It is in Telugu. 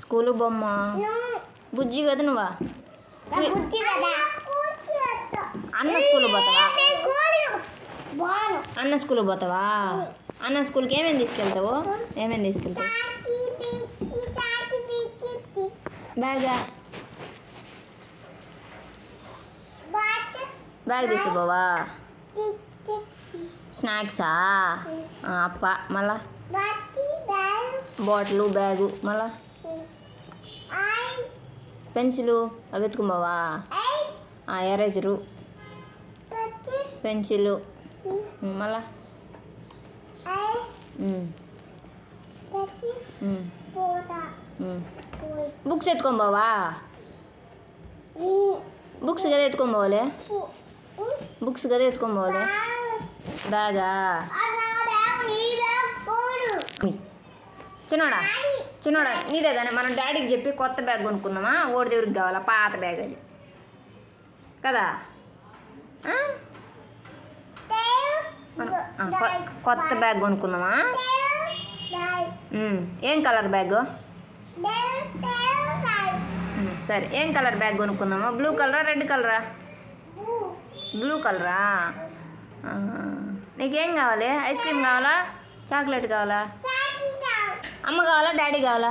స్కూలు బొమ్మ. బుజ్జి కదా నువ్వా? అన్న స్కూల్ పోతావా? బాను అన్న స్కూల్ పోతావా? అన్న స్కూల్కి ఏమేమి తీసుకెళ్తావు? ఏమేమి తీసుకెళ్తావు? పిక్కి బ్యాగా. టిక్ స్నాక్సా? అప్ప మళ్ళా? బాటిల్ బ్యాగు మళ్ళా? పెన్సిలు అవి ఎత్తుకుమావా ఆ ఎరేజరు. పెన్సిలు. మళ్ళా. బుక్స్ ఎత్తుకోబావా బుక్స్ కదా ఎత్తుకోబోలే బుక్స్ కదా ఎత్తుకోబోలే బాగా బ్యాగా చిన్నోడా? చిన్నోడా నీదే కానీ మనం డాడీకి చెప్పి కొత్త బ్యాగ్ కొనుక్కుందామా? ఓడి దగ్గరికి కావాలా? పాత బ్యాగ్ అది. కదా? కొత్త బ్యాగ్ కొనుక్కుందామా? ఏం కలర్ బ్యాగ్? సరే ఏం కలర్ బ్యాగ్ కొనుక్కుందామా? బ్లూ కలరా రెడ్ కలరా? బ్లూ కలరా? నీకేం కావాలి? ఐస్ క్రీమ్ కావాలా? చాక్లెట్ కావాలా? అమ్మ కావాలా డాడీ కావాలా?